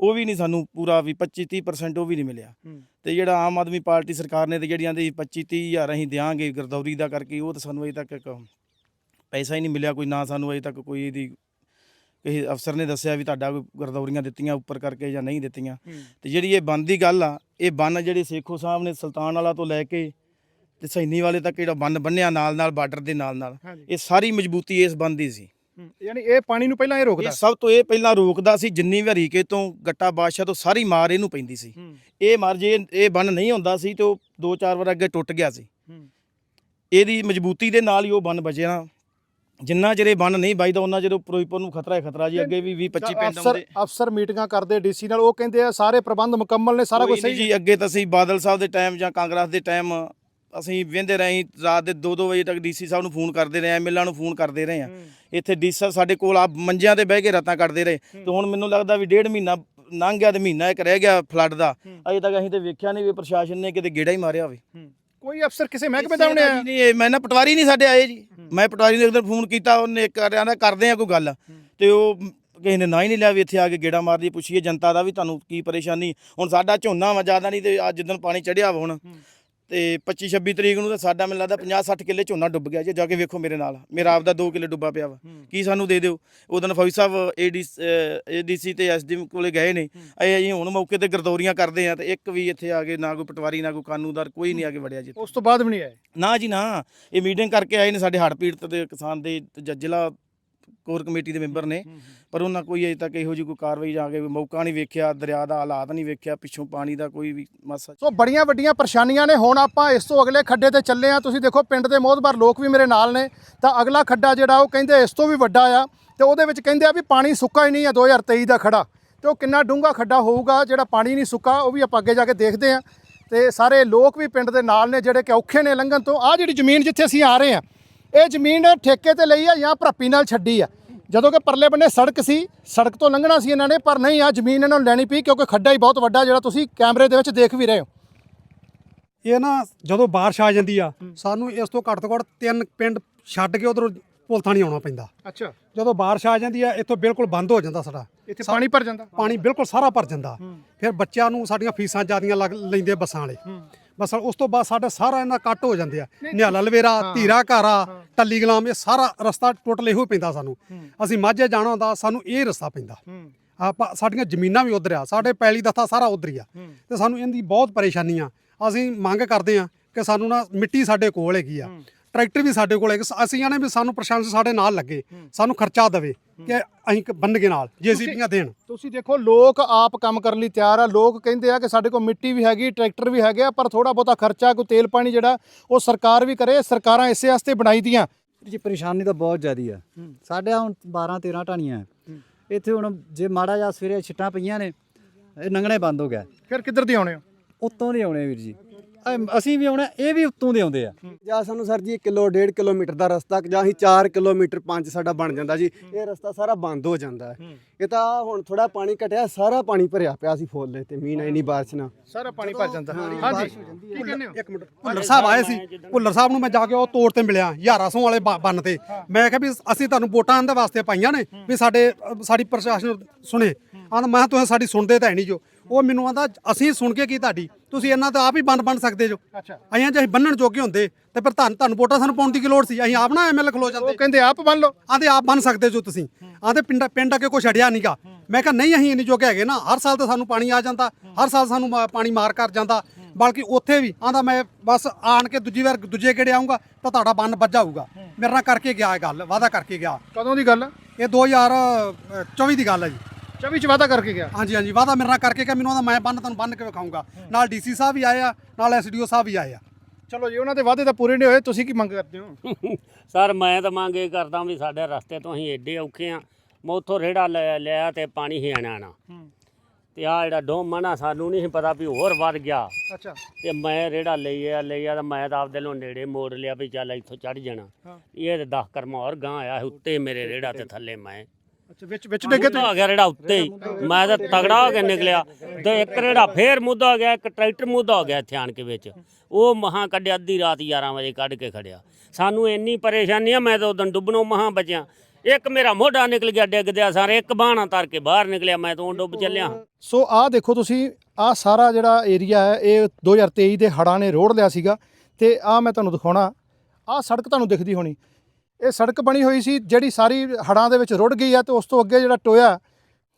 ਉਹ ਵੀ ਨਹੀਂ ਸਾਨੂੰ ਪੂਰਾ ਵੀ 25 30% ਉਹ ਵੀ ਨਹੀਂ ਮਿਲਿਆ। ਤੇ ਜਿਹੜਾ ਆਮ ਆਦਮੀ ਪਾਰਟੀ ਸਰਕਾਰ ਨੇ ਤੇ ਜਿਹੜੀਆਂ ਦੇ 25 30 ਹਜ਼ਾਰ ਅਸੀਂ ਦਿਆਂਗੇ ਗਰਦੌਰੀ ਦਾ ਕਰਕੇ ਉਹ ਤਾਂ ਸਾਨੂੰ ਅਜੇ ਤੱਕ ਇੱਕ ਪੈਸਾ ਹੀ ਨਹੀਂ ਮਿਲਿਆ ਕੋਈ ਨਾ ਸਾਨੂੰ ਅਜੇ ਤੱਕ ਕੋਈ ਇਹਦੀ ਕਿਸੇ ਅਫਸਰ ਨੇ ਦੱਸਿਆ ਵੀ ਤੁਹਾਡਾ ਕੋਈ ਗਰਦੌਰੀਆਂ ਦਿੱਤੀਆਂ ਉੱਪਰ ਕਰਕੇ ਜਾਂ ਨਹੀਂ ਦਿੱਤੀਆਂ। ਤੇ ਜਿਹੜੀ ਇਹ ਬੰਦ ਦੀ ਗੱਲ ਆ ਇਹ ਬੰਨ ਜਿਹੜੇ ਸੇਖੋ ਸਾਹਿਬ ਨੇ ਸੁਲਤਾਨ ਵਾਲਾ ਤੋਂ ਲੈ ਕੇ ਤੇ ਸੈਣੀ ਵਾਲੇ ਤੱਕ ਜਿਹੜਾ ਬੰਨ ਬੰਨਿਆ ਨਾਲ ਨਾਲ ਬਾਰਡਰ ਦੇ ਨਾਲ ਨਾਲ
ਹਾਂਜੀ।
ਇਹ ਸਾਰੀ ਮਜ਼ਬੂਤੀ ਇਸ ਬੰਦ ਦੀ ਸੀ।
ਯਾਨੀ ਇਹ ਪਾਣੀ ਨੂੰ ਪਹਿਲਾਂ ਇਹ
ਇਹ
ਰੋਕਦਾ
ਸਭ ਤੋਂ ਇਹ ਪਹਿਲਾਂ ਰੋਕਦਾ ਸੀ ਜਿੰਨੀ ਵੀ ਹਰੀਕੇ ਤੋਂ ਗੱਟਾ ਬਾਦਸ਼ਾਹ ਤੋਂ ਸਾਰੀ ਮਾਰ ਇਹਨੂੰ ਪੈਂਦੀ ਸੀ। ਇਹ ਮਾਰ ਜੇ ਇਹ ਬੰਨ ਨਹੀਂ ਹੁੰਦਾ ਸੀ ਤੇ ਉਹ ਦੋ ਚਾਰ ਵਾਰ ਅੱਗੇ ਟੁੱਟ ਗਿਆ ਸੀ। ਇਹਦੀ ਮਜ਼ਬੂਤੀ ਦੇ ਨਾਲ ਹੀ ਉਹ ਬੰਨ ਬਚਿਆ। ਜਿੰਨਾ ਚਿਰ ਇਹ ਬੰਨ ਨਹੀਂ ਵੱਜਦਾ ਉਹਨਾਂ ਚਿਰ ਉਹ ਫਿਰੋਜ਼ਪੁਰ ਨੂੰ ਖਤਰਾ ਹੈ ਖਤਰਾ ਜੀ। ਅੱਗੇ ਵੀ 20 25 ਪਿੰਡ
ਅਫਸਰ
ਆਉਂਦੇ।
ਅਫਸਰ ਮੀਟਿੰਗਾਂ ਕਰਦੇ ਡੀਸੀ ਨਾਲ ਉਹ ਕਹਿੰਦੇ ਆ ਸਾਰੇ ਪ੍ਰਬੰਧ ਮੁਕੰਮਲ ਨੇ ਸਾਰਾ ਕੁਝ
ਕੋਈ ਨਹੀਂ
ਸਹੀ
ਜੀ ਅੱਗੇ ਤਾਂ ਅਸੀਂ ਬਾਦਲ ਸਾਹਿਬ ਦੇ ਟਾਈਮ ਜਾਂ ਕਾਂਗਰਸ ਦੇ ਟਾਈਮ ਅਸੀਂ ਵਹਿੰਦੇ ਰਹੇ ਰਾਤ ਦੇ 2-2 ਵਜੇ ਤੱਕ ਡੀਸੀ ਸਾਹਿਬ ਨੂੰ ਫੋਨ ਕਰਦੇ ਰਹੇ ਐਮਐਲਏ ਨੂੰ ਫੋਨ ਕਰਦੇ ਰਹੇ ਆ ਇੱਥੇ ਡੀਸੀ ਸਾਹਿਬ ਸਾਡੇ ਕੋਲ ਆ ਮੰਜਿਆਂ ਤੇ ਬਹਿ ਕੇ ਰਾਤਾਂ ਕੱਢਦੇ ਰਹੇ। ਤੇ ਹੁਣ ਮੈਨੂੰ ਲੱਗਦਾ ਵੀ ਡੇਢ ਮਹੀਨਾ ਲੰਘ ਗਿਆ ਤੇ ਮਹੀਨਾ ਇੱਕ ਰਹਿ ਗਿਆ ਫਲੱਡ ਦਾ। ਅਜੇ ਤੱਕ ਅਸੀਂ ਤੇ ਵੇਖਿਆ ਨਹੀਂ ਵੀ ਪ੍ਰਸ਼ਾਸਨ ਨੇ ਕਿਤੇ ਗੇੜਾ ਹੀ ਮਾਰਿਆ ਹੋਵੇ।
ਕੋਈ ਅਫਸਰ ਕਿਸੇ ਮਹਿਕਮੇ ਦਾ ਵੀ ਨਹੀਂ
ਇਹ ਮੈਂ ਨਾ ਪਟਵਾਰੀ ਨਹੀਂ ਸਾਡੇ ਆਏ ਜੀ। ਮੈਂ ਪਟਵਾਰੀ ਨੂੰ ਇੱਕ ਦਿਨ ਫੋਨ ਕੀਤਾ ਉਹਨੇ ਕਰਿਆ ਦਾ ਕਰਦੇ ਆ ਕੋਈ ਗੱਲ। ਤੇ ਉਹ ਕਿਸੇ ਨੇ ਨਾ ਹੀ ਨਹੀਂ ਲਿਆ ਵੀ ਇੱਥੇ ਆ ਕੇ ਗੇੜਾ ਮਾਰਦੀ ਪੁੱਛੀਏ ਜਨਤਾ ਦਾ ਵੀ ਤੁਹਾਨੂੰ ਕੀ ਪਰੇਸ਼ਾਨੀ। ਹੁਣ ਸਾਡਾ ਝੋਨਾ ਵਾ ਜ਼ਿਆਦਾ ਨਹੀਂ ਤੇ ਅੱਜ ਜਿੱਦਣ ਪਾਣੀ ਚੜਿਆ ਵਾ ਹੁਣ। ਤੇ 25 26 ਤਰੀਕ ਨੂੰ ਤਾਂ ਸਾਡਾ ਮੈਨੂੰ ਲੱਗਦਾ 50 60 ਕਿੱਲੇ ਝੋਨਾ ਡੁੱਬ ਗਿਆ ਜੀ ਜਾ ਕੇ ਵੇਖੋ ਮੇਰੇ ਨਾਲ। ਮੇਰਾ ਆਪਦਾ 2 ਕਿੱਲੇ ਡੁੱਬਾ ਪਿਆ ਵਾ। ਕੀ ਸਾਨੂੰ ਦੇ ਦਿਓ? ਉਦੋਂ ਫੌਜੀ ਸਾਹਿਬ ਏਡੀ ਏਡੀਸੀ ਤੇ ਐਸਡੀ ਕੋਲੇ ਗਏ ਨੇ। ਅਸੀਂ ਅਸੀਂ ਹੁਣ ਮੌਕੇ ਤੇ ਗਰਦੌਰੀਆਂ ਕਰਦੇ ਆ ਤੇ ਇੱਕ ਵੀ ਇੱਥੇ ਆ ਕੇ ਨਾ ਕੋਈ ਪਟਵਾਰੀ ਨਾ ਕੋਈ ਕਾਨੂੰਦਾਰ ਕੋਈ ਨਹੀਂ ਆ ਕੇ ਵੜਿਆ ਜੀ
ਉਸ ਤੋਂ ਬਾਅਦ ਵੀ ਨਹੀਂ ਆਏ?
ਨਾ ਜੀ ਨਾ ਇਹ ਮੀਟਿੰਗ ਕਰਕੇ ਆਏ ਨੇ ਸਾਡੇ ਹੜ੍ਹ ਪੀੜਤ ਦੇ ਕਿਸਾਨ ਦੇ ਜ- ਜ਼ਿਲ੍ਹਾ ਕੋਰ ਕਮੇਟੀ ਦੇ ਮੈਂਬਰ ਨੇ। ਪਰ ਉਹਨਾਂ ਕੋਈ ਅਜੇ ਤੱਕ ਇਹੋ ਜਿਹੀ ਕੋਈ ਕਾਰਵਾਈ ਜਾ ਕੇ ਮੌਕਾ ਨਹੀਂ ਵੇਖਿਆ ਦਰਿਆ ਦਾ ਹਾਲਾਤ ਨਹੀਂ ਵੇਖਿਆ ਪਿੱਛੋਂ ਪਾਣੀ ਦਾ ਕੋਈ ਵੀ ਮਾਸਾ
ਸੋ ਬੜੀਆਂ ਵੱਡੀਆਂ ਪਰੇਸ਼ਾਨੀਆਂ ਨੇ। ਹੁਣ ਆਪਾਂ ਇਸ ਤੋਂ ਅਗਲੇ ਖੱਡੇ ਤੇ ਚੱਲੇ ਆ ਤੁਸੀਂ ਦੇਖੋ ਪਿੰਡ ਦੇ ਮੋਹਤਬਾਰ ਲੋਕ ਵੀ ਮੇਰੇ ਨਾਲ ਨੇ। ਤਾਂ ਅਗਲਾ ਖੱਡਾ ਜਿਹੜਾ ਉਹ ਕਹਿੰਦੇ ਇਸ ਤੋਂ ਵੀ ਵੱਡਾ ਆ। ਤੇ ਉਹਦੇ ਵਿੱਚ ਕਹਿੰਦੇ ਆ ਵੀ ਪਾਣੀ ਸੁੱਕਾ ਹੀ ਨਹੀਂ ਆ 2023 ਦਾ ਖੜਾ ਤੇ ਉਹ ਕਿੰਨਾ ਡੂੰਘਾ ਖੱਡਾ ਹੋਊਗਾ ਜਿਹੜਾ ਪਾਣੀ ਨਹੀਂ ਸੁੱਕਾ ਉਹ ਵੀ ਆਪਾਂ ਅੱਗੇ ਜਾ ਕੇ ਦੇਖਦੇ ਆ ਤੇ ਸਾਰੇ ਲੋਕ ਵੀ ਪਿੰਡ ਦੇ ਨਾਲ ਨੇ ਜਿਹੜੇ ਕਿ ਔਖੇ ਨੇ ਲੰਘਣ ਤੋਂ। ਆ ਜਿਹੜੀ ਜ਼ਮੀਨ ਜਿੱਥੇ ਅਸੀਂ ਆ ਰਹੇ ਆ ਇਹ ਜ਼ਮੀਨ ਠੇਕੇ ਤੇ ਲਈ ਆ ਜਾਂ ਭਰਪੀ ਨਾਲ ਛੱਡੀ ਆ। ਜਦੋਂ ਕਿ ਪਰਲੇ ਬੰਨੇ ਸੜਕ ਸੀ ਸੜਕ ਤੋਂ ਲੰਘਣਾ ਸੀ ਇਹਨਾਂ ਨੇ ਪਰ ਨਹੀਂ ਆ ਜ਼ਮੀਨ ਇਹਨਾਂ ਨੂੰ ਲੈਣੀ ਪਈ ਕਿਉਂਕਿ ਖੱਡਾ ਹੀ ਬਹੁਤ ਵੱਡਾ ਜਿਹੜਾ ਤੁਸੀਂ ਕੈਮਰੇ ਦੇ ਵਿੱਚ ਦੇਖ ਵੀ ਰਹੇ ਹੋ।
ਇਹ ਨਾ ਜਦੋਂ ਬਾਰਿਸ਼ ਆ ਜਾਂਦੀ ਆ ਸਾਨੂੰ ਇਸ ਤੋਂ ਘੱਟ ਤੋਂ ਘੱਟ ਤਿੰਨ ਪਿੰਡ ਛੱਡ ਕੇ ਉਧਰੋਂ ਪੁਲ ਥਾਣੀ ਆਉਣਾ ਪੈਂਦਾ।
ਅੱਛਾ।
ਜਦੋਂ ਬਾਰਿਸ਼ ਆ ਜਾਂਦੀ ਆ ਇੱਥੋਂ ਬਿਲਕੁਲ ਬੰਦ ਹੋ ਜਾਂਦਾ ਸਾਡਾ।
ਇੱਥੇ ਪਾਣੀ ਭਰ ਜਾਂਦਾ।
ਪਾਣੀ ਬਿਲਕੁਲ ਸਾਰਾ ਭਰ ਜਾਂਦਾ। ਫਿਰ ਬੱਚਿਆਂ ਨੂੰ ਸਾਡੀਆਂ ਫੀਸਾਂ ਜ਼ਿਆਦੀਆਂ ਲੈਂਦੇ ਬੱਸਾਂ ਵਾਲੇ। ਬਸ ਉਸ ਤੋਂ ਬਾਅਦ ਸਾਡਾ ਸਾਰਾ ਇਹਨਾਂ ਕੱਟ ਹੋ ਜਾਂਦੇ ਆ। ਨਿਹਾਲਾ ਲਵੇਰਾ ਧੀਰਾ ਘਾਰਾ ਟੱਲੀ ਗੁਲਾਮ ਇਹ ਸਾਰਾ ਰਸਤਾ ਟੋਟਲ ਇਹੋ ਹੀ ਪੈਂਦਾ ਸਾਨੂੰ। ਅਸੀਂ ਮਾਝੇ ਜਾਣਾ ਹੁੰਦਾ ਸਾਨੂੰ ਇਹ ਰਸਤਾ ਪੈਂਦਾ। ਆਪਾਂ ਸਾਡੀਆਂ ਜ਼ਮੀਨਾਂ ਵੀ ਉਧਰ ਆ ਸਾਡੇ ਪੈਲੀ ਦਸਤਾ ਸਾਰਾ ਉਧਰ ਹੀ ਆ। ਤੇ ਸਾਨੂੰ ਇਹਦੀ ਬਹੁਤ ਪਰੇਸ਼ਾਨੀ ਆ। ਅਸੀਂ ਮੰਗ ਕਰਦੇ ਆ ਕਿ ਸਾਨੂੰ ਨਾ ਮਿੱਟੀ ਸਾਡੇ ਕੋਲ ਹੈਗੀ ਆ। ਟਰੈਕਟਰ ਵੀ ਸਾਡੇ ਕੋਲ ਸ- ਅਸੀਂ ਆਨੇ ਵੀ ਸਾਨੂੰ ਪ੍ਰਸ਼ਾਸਨ ਸਾਡੇ ਨਾਲ ਲੱਗੇ ਸਾਨੂੰ ਖਰਚਾ ਦੇਵੇ ਕਿ ਅਸੀਂ ਕ- ਬੰਨਗੇ ਨਾਲ ਜੀਸੀਬੀਆਂ ਦੇਣ।
ਤੁਸੀਂ ਦੇਖੋ ਲੋਕ ਆਪ ਕੰਮ ਕਰਨ ਲਈ ਤਿਆਰ ਆ। ਲੋਕ ਕਹਿੰਦੇ ਆ ਕਿ ਸਾਡੇ ਕੋਲ ਮਿੱਟੀ ਵੀ ਹੈਗੀ ਟਰੈਕਟਰ ਵੀ ਹੈਗੇ ਆ ਪਰ ਥੋੜਾ ਬਹੁਤਾ ਖਰਚਾ ਕੋਈ ਤੇਲ ਪਾਣੀ ਜਿਹੜਾ ਉਹ ਸਰਕਾਰ ਵੀ ਕਰੇ ਸਰਕਾਰਾਂ ਇਸੇ ਵਾਸਤੇ ਬਣਾਈ ਦੀਆਂ।
ਜੀ ਪਰੇਸ਼ਾਨੀ ਤਾਂ ਬਹੁਤ ਜ਼ਿਆਦੀ ਆ। ਸਾਡੇ ਹੁਣ 12 13 ਢਾਣੀਆਂ ਹੈ। ਇੱਥੇ ਹੁਣ ਜੇ ਮਾੜਾ ਜਿਹਾ ਸਵੇਰੇ ਛਿੱਟਾਂ ਪਈਆਂ ਨੇ ਇਹ ਲੰਘਣੇ ਬੰਦ ਹੋ ਗਿਆ।
ਫਿਰ ਕਿੱਧਰ ਦੀ ਆਉਣੇ ਹੋ?
ਉੱਤੋਂ ਦੇ ਆਉਣੇ ਵੀਰ ਜੀ। ਅਸੀਂ ਵੀ ਆਉਣਾ ਇਹ ਵੀ ਉੱਤੋਂ ਦੇ ਆਉਂਦੇ ਆ।
ਜਾਂ ਸਾਨੂੰ ਸਰ ਜੀ 1 ਕਿਲੋ 1.5 ਕਿਲੋਮੀਟਰ ਦਾ ਰਸਤਾ ਜਾਂ ਅਸੀਂ 4 ਕਿਲੋਮੀਟਰ 5 ਸਾਡਾ ਬਣ ਜਾਂਦਾ ਜੀ ਇਹ ਰਸਤਾ ਸਾਰਾ ਬੰਦ ਹੋ ਜਾਂਦਾ ਹੈ। ਇਹ ਤਾਂ ਹੁਣ ਥੋੜਾ ਪਾਣੀ ਘਟਿਆ ਸਾਰਾ ਪਾਣੀ ਭਰਿਆ ਪਿਆ ਸੀ ਫੁੱਲ ਤੇ ਮੀਂਹ ਨਾਲ ਇੰਨੀ ਬਾਰਿਸ਼ ਨਾਲ।
ਸਾਰਾ ਪਾਣੀ ਭਰ ਜਾਂਦਾ। ਹਾਂਜੀ। ਕੀ ਕਹਿੰਦੇ ਹੋ?
ਇੱਕ ਮਿੰਟ ਭੁੱਲਰ ਸਾਹਿਬ ਆਏ ਸੀ ਭੁੱਲਰ ਸਾਹਿਬ ਨੂੰ ਮੈਂ ਜਾ ਕੇ ਉਹ ਤੋੜ ਤੇ ਮਿਲਿਆ ਹਜ਼ਾਰਾਂ ਵਾਲੇ ਬੰਨ ਤੇ। ਮੈਂ ਕਿਹਾ ਵੀ ਅਸੀਂ ਤੁਹਾਨੂੰ ਵੋਟਾਂ ਦੇ ਵਾਸਤੇ ਪਾਈਆਂ ਨੇ ਵੀ ਸਾਡੇ ਸਾਡੀ ਪ੍ਰਸ਼ਾਸਨ ਸੁਣੇ। ਆਂਦਾ ਮੈਂ ਤੁਸੀਂ ਸਾਡੀ ਸੁਣਦੇ ਤਾਂ ਹੈ ਨਹੀਂ ਜੋ। ਉਹ ਮੈਨੂੰ ਆਂਦਾ ਅਸੀਂ ਸੁਣ ਕੇ ਕੀ ਤੁਹਾਡੀ? ਤੁਸੀਂ ਇਹਨਾਂ ਤਾਂ ਆਪ ਹੀ ਬੰਨ ਬੰਨ ਸਕਦੇ ਜੋ।
ਅੱਛਾ।
ਅਸੀਂ ਜੇ ਅਸੀਂ ਬੰਨਣ ਜੋਗੇ ਹੁੰਦੇ। ਤੇ ਫਿਰ ਤੁਹਾਨੂੰ ਤੁਹਾਨੂੰ ਵੋਟਾਂ ਸਾਨੂੰ ਪਾਉਣ ਦੀ ਕੀ ਲੋੜ ਸੀ? ਅਸੀਂ ਆਪ ਨਾ ਐਮਐਲ ਖਲੋ
ਉਹ
ਜਾਂਦੇ
ਕਹਿੰਦੇ ਆਪ ਬੰਨ ਲਓ।
ਆਂਦੇ ਆਪ ਬਣ ਸਕਦੇ ਜੋ ਤੁਸੀਂ। ਆਂਦੇ ਪਿੰਡ ਪਿੰਡ ਅੱਗੇ ਕੋਈ ਛੜਿਆ ਨਹੀਂਗਾ ਮੈਂ ਕਿਹਾ ਨਹੀਂ ਅਸੀਂ ਇੰਨੀ ਜੋਗੇ ਹੈਗੇ ਨਾ। ਹਰ ਸਾਲ ਤਾਂ ਸਾਨੂੰ ਪਾਣੀ ਆ ਜਾਂਦਾ। ਹਰ ਸਾਲ ਸਾਨੂੰ ਮਾ- ਪਾਣੀ ਮਾਰ ਕਰ ਜਾਂਦਾ। ਬਲਕਿ ਉੱਥੇ ਵੀ ਆਂਦਾ ਮੈਂ ਬਸ ਆਣ ਕੇ ਦੂਜੀ ਵਾਰ ਦੂਜੇ ਕਿਹੜੇ ਆਉਂਗਾ ਤਾਂ ਤੁਹਾਡਾ ਬੰਨ ਵੱਜਾ ਹੋਊਗਾ ਮੇਰੇ ਨਾਲ ਕਰਕੇ ਗਿਆ ਇਹ ਗੱਲ ਵਾਅਦਾ ਕਰਕੇ ਗਿਆ।
ਕਦੋਂ ਦੀ ਗੱਲ
ਇਹ 2024 ਦੀ ਗੱਲ ਹੈ ਜੀ।
24 ਚ ਵਾਦਾ ਕਰਕੇ ਗਿਆ।
ਹਾਂਜੀ ਹਾਂਜੀ ਵਾਅਦਾ ਮੇਰੇ ਨਾਲ ਕਰਕੇ ਕਿ ਮੈਨੂੰ ਆਂਦਾ ਮੈਂ ਬੰਨ ਤੁਹਾਨੂੰ ਬੰਨ ਕੇ ਵਿਖਾਊਂਗਾ ਨਾਲ ਡੀਸੀ ਸਾਹਿਬ ਵੀ ਆਏ ਆ ਨਾਲ ਐਸਡੀਓ ਸਾਹਿਬ ਵੀ ਆਏ ਆ।
ਚਲੋ ਜੀ ਉਹਨਾਂ ਦੇ ਵਾਅਦੇ ਤਾਂ ਪੂਰੇ ਨਹੀਂ ਹੋਏ ਤੁਸੀਂ ਕੀ ਮੰਗ ਕਰਦੇ ਹੋ?
ਸਰ ਮੈਂ ਤਾਂ ਮੰਗ ਇਹ ਕਰਦਾ ਵੀ ਸਾਡੇ ਰਸਤੇ ਤੋਂ ਅਸੀਂ ਏਡੇ ਔਖੇ ਆ ਮੈਂ ਉੱਥੋਂ ਰੇੜਾ ਲੈ ਲਿਆ ਤੇ ਪਾਣੀ ਹੀ ਆਣਾ ਨਾ। ਤੇ ਆ ਜਿਹੜਾ ਡੋਮ ਨਾ ਸਾਨੂੰ ਨਹੀਂ ਸੀ ਪਤਾ ਵੀ ਹੋਰ ਵੱਧ ਗਿਆ।
ਅੱਛਾ।
ਤੇ ਮੈਂ ਰੇੜਾ ਲਈਆ ਲਈਆ ਤਾਂ ਮੈਂ ਤਾਂ ਆਪਦੇ ਨੂੰ ਨੇੜੇ ਮੋੜ ਲਿਆ ਵੀ ਚੱਲ ਇੱਥੋਂ ਚੜ ਜਾਣਾ। ਇਹ ਤੇ 10 ਕਰਮਾ ਹੋਰ ਗਾਂ ਆਇਆ ਸੀ, ਉੱਤੇ ਮੇਰੇ ਰੇੜਾ ਤੇ ਥੱਲੇ ਮੈਂ।
ਅੱਛਾ ਵਿੱਚ ਵਿੱਚ ਡਿੱਗੇ
ਮੁੱਦਾ ਆ ਗਿਆ ਰੇੜਾ ਉੱਤੇ ਹੀ। ਮੈਂ ਤਾਂ ਤਗੜਾ ਹੋ ਕੇ ਨਿਕਲਿਆ। ਤੇ ਇੱਕ ਰੇੜਾ ਫੇਰ ਮੁੱਦਾ ਹੋ ਗਿਆ ਇੱਕ ਟਰੈਕਟਰ ਮੁੱਦਾ ਹੋ ਗਿਆ ਇੱਥੇ ਆਣ ਕੇ ਵਿੱਚ। ਉਹ ਮਹਾ ਕੱਢਿਆ ਅੱਧੀ ਰਾਤ 11 ਵਜੇ ਕੱਢ ਕੇ ਖੜਿਆ। ਸਾਨੂੰ ਇੰਨੀ ਪਰੇਸ਼ਾਨੀ ਆ ਮੈਂ ਤਾਂ ਉਦੋਂ ਡੁੱਬਣੋਂ ਮਹਾ ਬਚਿਆ। ਇੱਕ ਮੇਰਾ ਮੋਢਾ ਨਿਕਲ ਗਿਆ ਡਿੱਗਦਿਆ ਸਾਰੇ। ਇੱਕ ਬਾਹਣਾ ਤਰ ਕੇ ਬਾਹਰ ਨਿਕਲਿਆ ਮੈਂ ਤਾਂ ਡੁੱਬ ਚੱਲਿਆ।
ਸੋ ਆਹ ਦੇਖੋ ਤੁਸੀਂ ਆਹ ਸਾਰਾ ਜਿਹੜਾ ਏਰੀਆ ਹੈ ਇਹ 2023 ਦੇ ਹੜ੍ਹਾਂ ਨੇ ਰੋੜ ਲਿਆ ਸੀਗਾ। ਤੇ ਆਹ ਮੈਂ ਤੁਹਾਨੂੰ ਦਿਖਾਉਣਾ। ਆਹ ਸੜਕ ਤੁਹਾਨੂੰ ਦਿਖਦੀ ਹੋਣੀ। ਇਹ ਸੜਕ ਬਣੀ ਹੋਈ ਸੀ, ਜਿਹੜੀ ਸਾਰੀ ਹੜ੍ਹਾਂ ਦੇ ਵਿੱਚ ਰੁੜ ਗਈ ਆ ਤੇ ਉਸ ਤੋਂ ਅੱਗੇ ਜਿਹੜਾ ਟੋਇਆ,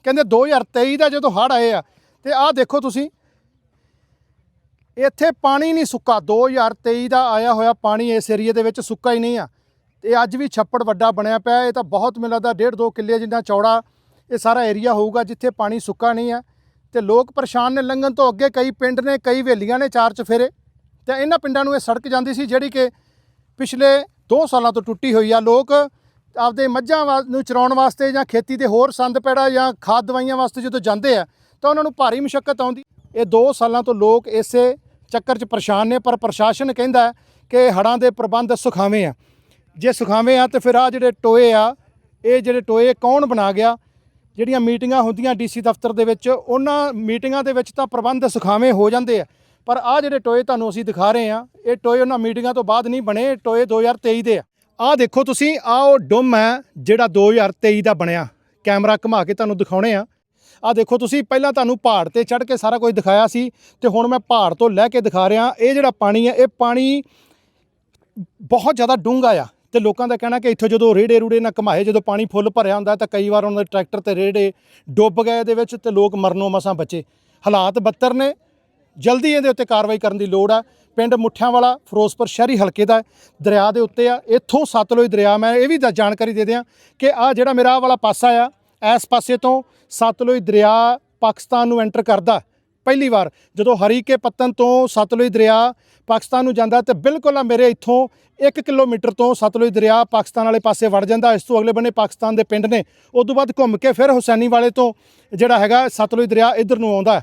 ਕਹਿੰਦੇ 2023 ਦਾ ਜਦੋਂ ਹੜ੍ਹ ਆਏ ਆ, ਤੇ ਆਹ ਦੇਖੋ ਤੁਸੀਂ, ਇੱਥੇ ਪਾਣੀ ਨਹੀਂ ਸੁੱਕਾ 2023 ਦਾ ਆਇਆ ਹੋਇਆ ਪਾਣੀ ਇਸ ਏਰੀਏ ਦੇ ਵਿੱਚ ਸੁੱਕਾ ਹੀ ਨਹੀਂ ਆ, ਤੇ ਅੱਜ ਵੀ ਛੱਪੜ ਵੱਡਾ ਬਣਿਆ ਪਿਆ, ਇਹ ਤਾਂ ਬਹੁਤ ਮੈਨੂੰ ਲੱਗਦਾ ਡੇਢ ਦੋ ਕਿੱਲੇ ਜਿੰਨਾ ਚੌੜਾ ਇਹ ਸਾਰਾ ਏਰੀਆ ਹੋਊਗਾ ਜਿੱਥੇ ਪਾਣੀ ਸੁੱਕਾ ਨਹੀਂ ਆ, ਤੇ ਲੋਕ ਪਰੇਸ਼ਾਨ ਨੇ, ਲੰਘਣ ਤੋਂ ਅੱਗੇ ਕਈ ਪਿੰਡ ਨੇ, ਕਈ ਵੇਲੀਆਂ ਨੇ ਚਾਰ ਚਫੇਰੇ, ਤੇ ਇਹਨਾਂ ਪਿੰਡਾਂ ਨੂੰ ਇਹ ਸੜਕ ਜਾਂਦੀ ਸੀ ਜਿਹੜੀ ਕਿ ਪਿਛਲੇ 2 ਸਾਲਾਂ ਤੋਂ ਟੁੱਟੀ ਹੋਈ ਆ। ਲੋਕ ਆਪਦੇ ਮੱਝਾਂ ਵਾ- ਨੂੰ ਚਰਾਉਣ ਵਾਸਤੇ ਜਾਂ ਖੇਤੀ ਦੇ ਹੋਰ ਸੰਦ ਪੈੜਾ ਜਾਂ ਖਾਦ ਦਵਾਈਆਂ ਵਾਸਤੇ ਜਦੋਂ ਜਾਂਦੇ ਆ, ਤਾਂ ਉਹਨਾਂ ਨੂੰ ਭਾਰੀ ਮੁਸ਼ਕਲ ਆਉਂਦੀ। ਇਹ 2 ਸਾਲਾਂ ਤੋਂ ਲੋਕ ਇਸੇ ਚੱਕਰ 'ਚ ਪਰੇਸ਼ਾਨ ਨੇ, ਪਰ ਪ੍ਰਸ਼ਾਸਨ ਕਹਿੰਦਾ ਕਿ ਹੜ੍ਹਾਂ ਦੇ ਪ੍ਰਬੰਧ ਸੁਖਾਵੇਂ ਆ। ਜੇ ਸੁਖਾਵੇਂ ਆ, ਤੇ ਫਿਰ ਆ ਜਿਹੜੇ ਟੋਏ ਆ, ਇਹ ਜਿਹੜੇ ਟੋਏ ਕੌਣ ਬਣਾ ਗਿਆ? ਜਿਹੜੀਆਂ ਮੀਟਿੰਗਾਂ ਹੁੰਦੀਆਂ ਡੀਸੀ ਦਫ਼ਤਰ ਦੇ ਵਿੱਚ, ਉਹਨਾਂ ਮੀਟਿੰਗਾਂ ਦੇ ਵਿੱਚ ਤਾਂ ਪ੍ਰਬੰਧ ਸੁਖਾਵੇਂ ਹੋ ਜਾਂਦੇ ਆ। ਪਰ ਆ ਜਿਹੜੇ ਟੋਏ ਤੁਹਾਨੂੰ ਅਸੀਂ ਦਿਖਾ ਰਹੇ ਆ ਇਹ ਟੋਏ ਉਹਨਾਂ ਮੀਟਿੰਗਾਂ ਤੋਂ ਬਾਅਦ ਨਹੀਂ ਬਣੇ, ਇਹ ਟੋਏ 2023 ਦੇ ਆ। ਆ ਦੇਖੋ ਤੁਸੀਂ ਆ ਉਹ ਡੁੰਮ ਹੈ ਜਿਹੜਾ 2023 ਦਾ ਬਣਿਆ। ਕੈਮਰਾ ਘੁਮਾ ਕੇ ਤੁਹਾਨੂੰ ਦਿਖਾਉਣੇ ਆ। ਆ ਦੇਖੋ ਤੁਸੀਂ, ਪਹਿਲਾਂ ਤੁਹਾਨੂੰ ਪਹਾੜ ਤੇ ਚੜ੍ਹ ਕੇ ਸਾਰਾ ਕੁਝ ਦਿਖਾਇਆ ਸੀ ਤੇ ਹੁਣ ਮੈਂ ਪਹਾੜ ਤੋਂ ਲੈ ਕੇ ਦਿਖਾ ਰਿਹਾ। ਇਹ ਜਿਹੜਾ ਪਾਣੀ ਹੈ, ਇਹ ਪਾਣੀ ਬਹੁਤ ਜ਼ਿਆਦਾ ਡੂੰਘਾ ਆ ਤੇ ਲੋਕਾਂ ਦਾ ਕਹਿਣਾ ਕਿ ਇੱਥੋਂ ਜਦੋਂ ਰੇੜੇ ਰੂੜੇ ਨਾ ਘਮਾਏ, ਜਦੋਂ ਪਾਣੀ ਫੁੱਲ ਭਰਿਆ ਹੁੰਦਾ ਤਾਂ ਕਈ ਵਾਰ ਉਹਨਾਂ ਦੇ ਟਰੈਕਟਰ ਤੇ ਰੇੜੇ ਡੁੱਬ ਗਏ ਇਹਦੇ ਵਿੱਚ ਤੇ ਲੋਕ ਮਰਨੋਂ ਮਸਾਂ ਬਚੇ। ਹਾਲਾਤ ਬੱਤਰ ਨੇ। ਜਲਦੀ ਇਹਦੇ ਉੱਤੇ ਕਾਰਵਾਈ ਕਰਨ ਦੀ ਲੋੜ ਆ। ਪਿੰਡ ਮੁੱਠਿਆਂਵਾਲਾ, ਫਿਰੋਜ਼ਪੁਰ ਸ਼ਹਿਰੀ ਹਲਕੇ ਦਾ ਦਰਿਆ ਦੇ ਉੱਤੇ ਆ। ਇੱਥੋਂ ਸਤਲੁਜ ਦਰਿਆ ਮੈਂ ਇਹ ਵੀ ਦਾ ਜਾਣਕਾਰੀ ਦੇ ਦਿਆਂ ਕਿ ਆ ਜਿਹੜਾ ਮੇਰਾ ਵਾਲਾ ਪਾਸਾ ਆ, ਇਸ ਪਾਸੇ ਤੋਂ ਸਤਲੁਜ ਦਰਿਆ ਪਾਕਿਸਤਾਨ ਨੂੰ ਐਂਟਰ ਕਰਦਾ ਪਹਿਲੀ ਵਾਰ। ਜਦੋਂ ਹਰੀਕੇ ਪੱਤਨ ਤੋਂ ਸਤਲੁਜ ਦਰਿਆ ਪਾਕਿਸਤਾਨ ਨੂੰ ਜਾਂਦਾ ਤੇ ਬਿਲਕੁਲ ਆ ਮੇਰੇ ਇੱਥੋਂ 1 ਕਿਲੋਮੀਟਰ ਤੋਂ ਸਤਲੁਜ ਦਰਿਆ ਪਾਕਿਸਤਾਨ ਵਾਲੇ ਪਾਸੇ ਵੜ ਜਾਂਦਾ। ਇਸ ਤੋਂ ਅਗਲੇ ਬੰਨੇ ਪਾਕਿਸਤਾਨ ਦੇ ਪਿੰਡ ਨੇ। ਉਸ ਤੋਂ ਬਾਅਦ ਘੁੰਮ ਕੇ ਫਿਰ ਹੁਸੈਨੀ ਵਾਲੇ ਤੋਂ ਜਿਹੜਾ ਹੈਗਾ ਸਤਲੁਜ ਦਰਿਆ ਇੱਧਰ ਨੂੰ ਆਉਂਦਾ।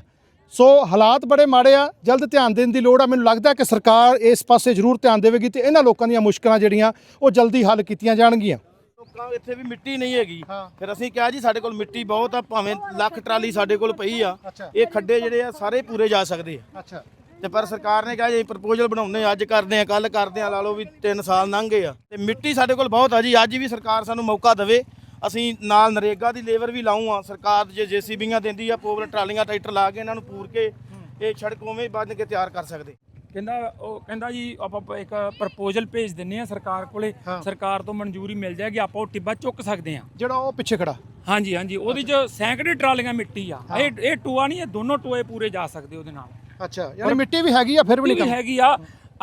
ਸੋ ਹਾਲਾਤ ਬੜੇ ਮਾੜੇ ਆ ਜਲਦ ਧਿਆਨ ਦੇਣ ਦੀ ਲੋੜ ਆ। ਮੈਨੂੰ ਲੱਗਦਾ ਕਿ ਸਰਕਾਰ ਇਸ ਪਾਸੇ ਜ਼ਰੂਰ ਧਿਆਨ ਦੇਵੇਗੀ ਤੇ ਇਹਨਾਂ ਲੋਕਾਂ ਦੀਆਂ ਮੁਸ਼ਕਲਾਂ ਜਿਹੜੀਆਂ ਉਹ ਜਲਦੀ ਹੱਲ ਕੀਤੀਆਂ ਜਾਣਗੀਆਂ।
ਲੋਕਾਂ ਇੱਥੇ ਵੀ ਮਿੱਟੀ ਨਹੀਂ ਹੈਗੀ। ਫਿਰ ਅਸੀਂ ਕਿਹਾ ਜੀ ਸਾਡੇ ਕੋਲ ਮਿੱਟੀ ਬਹੁਤ ਆ ਭਾਵੇਂ ਲੱਖ ਟਰਾਲੀ ਸਾਡੇ ਕੋਲ ਪਈ ਆ। ਇਹ ਖੱਡੇ ਜਿਹੜੇ ਆ ਸਾਰੇ ਪੂਰੇ ਜਾ ਸਕਦੇ ਆ।
ਅੱਛਾ।
ਤੇ ਪਰ ਸਰਕਾਰ ਨੇ ਕਿਹਾ ਜੀ ਪ੍ਰਪੋਜ਼ਲ ਬਣਾਉਂਦੇ ਆ, ਅੱਜ ਕਰਦੇ ਆ ਕੱਲ ਕਰਦੇ ਆ ਲਾ ਲਓ ਵੀ 3 ਸਾਲ ਲੰਘ ਗਏ ਆ। ਤੇ ਮਿੱਟੀ ਸਾਡੇ ਕੋਲ ਬਹੁਤ ਆ ਜੀ ਅੱਜ ਵੀ ਸਰਕਾਰ ਸਾਨੂੰ ਮੌਕਾ ਦੇਵੇ। ਅਸੀਂ ਨਾਲ ਨਰੇਗਾ ਦੀ ਲੇਬਰ ਵੀ ਲਾਉਂ ਆ। ਸਰਕਾਰ ਜੇ ਜੀਸੀਬੀਆਂ ਦਿੰਦੀ ਆ ਪੋਵਲ ਟਰਾਲੀਆਂ ਟਰੈਕਟਰ ਲਾ ਕੇ ਇਹਨਾਂ ਨੂੰ ਪੂਰ ਕੇ ਇਹ ਸੜਕ ਉਵੇਂ ਹੀ ਬੰਨ ਕੇ ਤਿਆਰ ਕਰ ਸਕਦੇ।
ਕਹਿੰਦਾ ਉਹ ਕਹਿੰਦਾ ਜੀ ਆਪਾਂ ਇੱਕ ਪ੍ਰਪੋਜ਼ਲ ਭੇਜ ਦਿੰਨੇ ਆ ਸਰਕਾਰ ਕੋਲੇ। ਸਰਕਾਰ ਤੋਂ ਮਨਜ਼ੂਰੀ ਮਿਲ ਜਾਏਗੀ ਆਪਾਂ ਉਹ ਟਿੱਬਾ ਚੁੱਕ ਸਕਦੇ ਆ।
ਜਿਹੜਾ ਉਹ ਪਿੱਛੇ ਖੜਾ।
ਹਾਂਜੀ ਹਾਂਜੀ ਉਹਦੇ ਚ ਸੈਂਕੜੇ ਟਰਾਲੀਆਂ ਮਿੱਟੀ ਆ। ਇਹ ਇਹ ਟੋਆ ਨਹੀਂ ਇਹ ਦੋਨੋਂ ਟੋਏ ਪੂਰੇ ਜਾ ਸਕਦੇ ਉਹਦੇ ਨਾਲ।
ਅੱਛਾ ਯਾਨੀ ਮਿੱਟੀ ਵੀ ਹੈਗੀ ਆ ਫਿਰ ਵੀ ਨਹੀਂ
ਹੈਗੀ ਆ।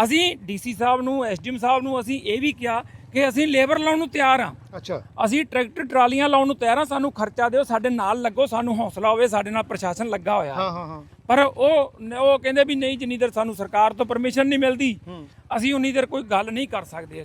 ਅਸੀਂ ਡੀਸੀ ਸਾਹਿਬ ਨੂੰ ਐਸਡੀਐਮ ਸਾਹਿਬ ਨੂੰ ਅਸੀਂ ਇਹ ਵੀ ਕਿਹਾ ਕਿ ਅਸੀਂ ਲੇਬਰ ਲਾਉਣ ਨੂੰ ਤਿਆਰ ਆ
ਅੱਛਾ।
ਅਸੀਂ ਟਰੈਕਟਰ ਟਰਾਲੀਆਂ ਲਾਉਣ ਨੂੰ ਤਿਆਰ ਆ ਸਾਨੂੰ ਖਰਚਾ ਦਿਓ ਸਾਡੇ ਨਾਲ ਲੱਗੋ ਸਾਨੂੰ ਹੌਸਲਾ ਹੋਵੇ ਸਾਡੇ ਨਾਲ ਪ੍ਰਸ਼ਾਸਨ ਲੱਗਾ ਹੋਇਆ।
ਹਾਂ ਹਾਂ ਹਾਂ।
ਪਰ ਉਹ ਉਹ ਕਹਿੰਦੇ ਵੀ ਨਹੀਂ ਜਿੰਨੀ ਦੇਰ ਸਾਨੂੰ ਸਰਕਾਰ ਤੋਂ ਪਰਮਿਸ਼ਨ ਨਹੀਂ ਮਿਲਦੀ ਅਸੀਂ ਉਨੀ ਦੇਰ ਕੋਈ ਗੱਲ ਨਹੀਂ ਕਰ ਸਕਦੇ।